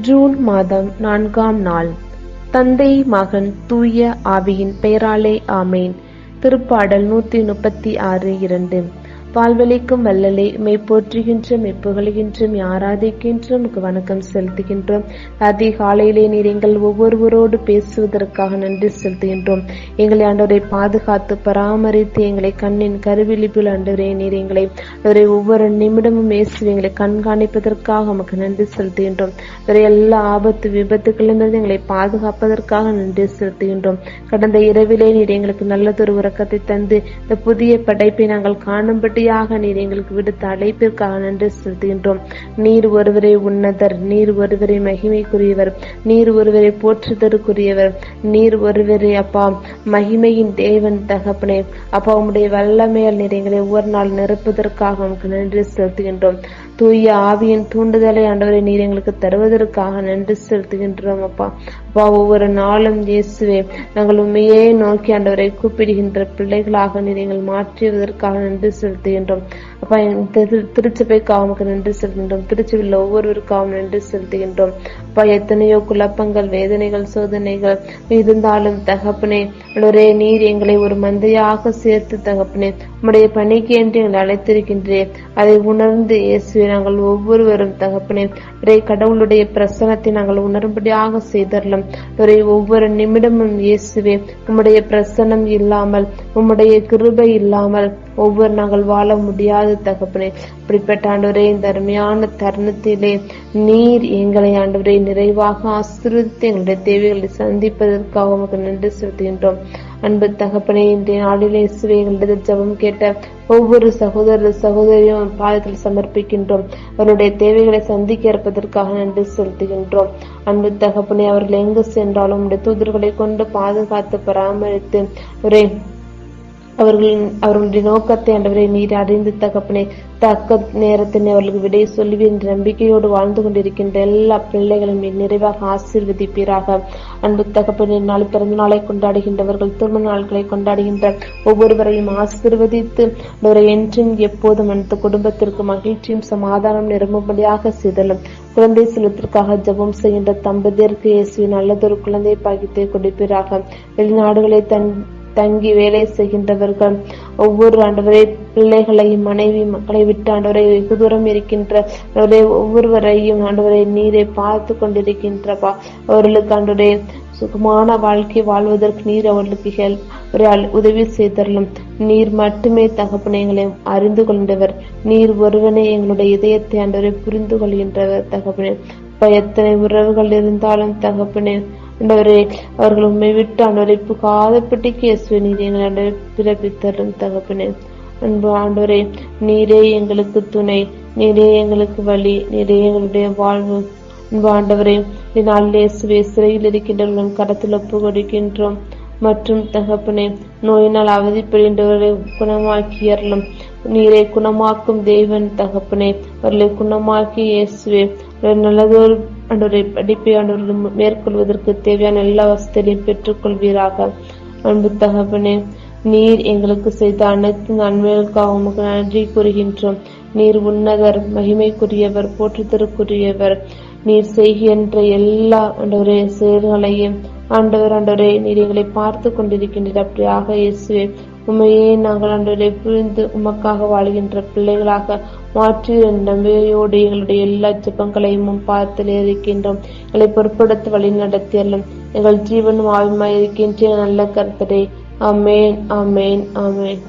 June மாதம் நான்காம் நாள். தந்தை மகன் தூய ஆவியின் பெயராலே ஆமேன். திருப்பாடல் நூத்தி முப்பத்தி ஆறு இரண்டு. வாழ்வெளிக்கும் வல்லலே மெய் போற்றுகின்றோம் மெய்ப்புகழுகின்றோம் ஆராதிக்கின்றோம் வணக்கம் செலுத்துகின்றோம். அதிகாலையிலே நீர் எங்கள் ஒவ்வொருவரோடு பேசுவதற்காக நன்றி செலுத்துகின்றோம். எங்களை ஆண்டவரை பாதுகாத்து பராமரித்து எங்களை கண்ணின் கருவிழிப்பில் ஆண்டவரே நீர் எங்களை அவரை ஒவ்வொரு நிமிடமும் இயேசு எங்களை கண்காணிப்பதற்காக உமக்கு நன்றி செலுத்துகின்றோம். ஆண்டவரே எல்லா ஆபத்து விபத்துக்களிலிருந்து எங்களை பாதுகாப்பதற்காக நன்றி செலுத்துகின்றோம். கடந்த இரவிலே நீர் எங்களுக்கு நல்லதொரு உறக்கத்தை தந்து இந்த புதிய படைப்பை நாங்கள் காணும்படியாக நீர் எங்களுக்கு விடுத்த அழைப்பிற்காக நன்றி செலுத்துகின்றோம். நீர் ஒருவரை உன்னதர் நீர் ஒருவரை மகிமைக்குரியவர் நீர் ஒருவரை போற்றுதற்குரியவர் நீர் ஒருவரே அப்பா மகிமையின் தேவன் தகப்பனே. அப்பா உம்முடைய வல்லமையால் நீர் எங்களை ஒவ்வொரு நாள் நிரப்புவதற்காக உமக்கு நன்றி செலுத்துகின்றோம். தூய ஆவியின் தூண்டுதலை ஆண்டவரை நீர் எங்களுக்கு தருவதற்காக நன்றி செலுத்துகின்றோம் அப்பா. அப்பா ஒவ்வொரு நாளும் இயேசுவே நாங்கள் உண்மையே நோக்கி ஆண்டவரை கூப்பிடுகின்ற பிள்ளைகளாக நீர் எங்கள் மாற்றுவதற்காக நன்றி செலுத்துகின்றோம். அப்பா போய் திரு- நின்று உமக்கு நன்றி செலுத்துகின்றோம் திருச்சபையில் ஒவ்வொருவருக்காகவும் நன்றி செலுத்துகின்றோம் அப்பா எத்தனையோ குழப்பங்கள் வேதனைகள் சோதனைகள் இருந்தாலும் தகப்பனே ஒரே நீர் எங்களை ஒரு மந்தையாக சேர்த்து தகப்பனே உம்முடைய பணிக்கு என்று எங்களை அழைத்திருக்கின்றேன் அதை உணர்ந்து இயேசுவை நாங்கள் ஒவ்வொருவரும் தகப்பனே ஒரே கடவுளுடைய பிரசனத்தை நாங்கள் உணரும்படியாக செய்தரலாம் ஒரே ஒவ்வொரு நிமிடமும் இயேசுவே உம்முடைய பிரசனம் இல்லாமல் உம்முடைய கிருபை இல்லாமல் ஒவ்வொரு நாங்கள் வாழ முடியாத தகப்பனே. இப்படிப்பட்ட ஆண்டவரே இந்த அருமையான தருணத்திலே நீர் எங்களை ஆண்டவரை நிறைவாக ஆசீர்வதித்து எங்களுடைய தேவைகளை சந்திப்பதற்காக உமக்கு நன்றி செலுத்துகின்றோம். அன்பு தகப்பனே இன்றைய நாளிலே இயேசுவே எங்களிடத்தில் ஜபம் கேட்ட ஒவ்வொரு சகோதர சகோதரியும் பாதத்தில் சமர்ப்பிக்கின்றோம். அவருடைய தேவைகளை சந்திக்க இருப்பதற்காக நன்றி செலுத்துகின்றோம். அன்பு தகப்பனே அவர்கள் எங்கு சென்றாலும் உடைய தூதர்களை கொண்டு பாதுகாத்து பராமரித்து ஒரே அவர்களின் அவர்களுடைய நோக்கத்தை ஆண்டவரை நீர் அறிந்து தகப்பனே தக்க நேரத்தில் அவர்களுக்கு விடை சொல்லி என்ற நம்பிக்கையோடு வாழ்ந்து கொண்டிருக்கின்ற எல்லா பிள்ளைகளையும் நிறைவாக ஆசீர்வதிப்பீராக. அன்பு தகப்பனே நாள் பிறந்த நாளை கொண்டாடுகின்றவர்கள் திருமண நாட்களை கொண்டாடுகின்ற ஒவ்வொருவரையும் ஆசீர்வதித்து அவரை என்றும் எப்போதும் அந்த குடும்பத்திற்கு மகிழ்ச்சியும் சமாதானம் நிரம்பும்படியாக செய்தலும். குழந்தை செல்வத்திற்காக ஜெபம் செய்கின்ற தம்பதியருக்கு இயேசுவின் நல்லதொரு குழந்தை பாக்கியத்தை கொடுப்பீராக. வெளிநாடுகளை தன் தங்கி வேலை செய்கின்றவர்கள். ஒவ்வொரு ஆண்டவரே பிள்ளைகளையும் மனைவி மக்களை விட்டு ஆண்டவரை வெகு தூரம் இருக்கின்ற ஒவ்வொருவரையும் ஆண்டவரை நீரை பார்த்து கொண்டிருக்கின்றப்பா அவர்களுக்கு ஆண்டவரே சுகமான வாழ்க்கை வாழ்வதற்கு நீர் அவர்களுக்கு ஹெல்ப் ஒரு உதவி செய்தரலும். நீர் மட்டுமே தகப்பனை எங்களை அறிந்து கொண்டவர். நீர் ஒருவனே எங்களுடைய இதயத்தை ஆண்டவரை புரிந்து கொள்கின்றவர் தகப்பனே. எத்தனை உறவுகள் இருந்தாலும் தகப்பனே ஆண்டவரே அவர்கள் உண்மை விட்டு ஆண்டவரை புகாதப்பட்டிக்கு இயேசுவை நீர் எங்களை ஆண்டவரை பிறப்பித்தரும் தகப்பனே. அன்பு ஆண்டவரே நீரே எங்களுக்கு துணை நீரே எங்களுக்கு வழி நீரே எங்களுடைய வாழ்வு. அன்பு ஆண்டவரே நாளில் இயேசுவே சிறையில் இருக்கின்றவர்களும் கடத்தில் ஒப்பு கொடுக்கின்றோம். மற்றும் தகப்பனே நோயினால் அவதிப்படுகின்றவர்களை குணமாக்கி அருளும். நீரை குணமாக்கும் தேவன் தகப்பனே அவர்களை குணமாக்கி இயேசுவே. நல்லதொரு அன்றொரு படிப்பை ஆண்டவர்கள் மேற்கொள்வதற்கு தேவையான எல்லா வசதியையும் பெற்றுக்கொள்வீராக. அன்பு தகப்பனே நீர் எங்களுக்கு செய்த அனைத்து நன்மைகளுக்காக உமக்கு நன்றி கூறுகின்றோம். நீர் உன்னதர் மகிமைக்குரியவர் போற்றுதற்குரியவர் நீர் செய்கின்ற எல்லா ஆண்டவரே செயல்களையும் ஆண்டவர் ஆண்டவரே நீர் எங்களை பார்த்து கொண்டிருக்கின்றீர். அப்படியாக இயேசுவே உண்மையே நாங்கள் ஆண்டவரை புரிந்து உமக்காக வாழ்கின்ற பிள்ளைகளாக மாற்றி நம்பிக்கையோடு எங்களுடைய எல்லா ஜெபங்களையும் பார்த்து பார்த்தில் இருக்கின்றோம் எங்களை பொருட்படுத்த வழி நடத்தியல்லும் எங்கள் ஜீவனும் ஆவியுமாய் இருக்கின்ற நல்ல கருத்தரே. அமேன் அமேன் அமேன்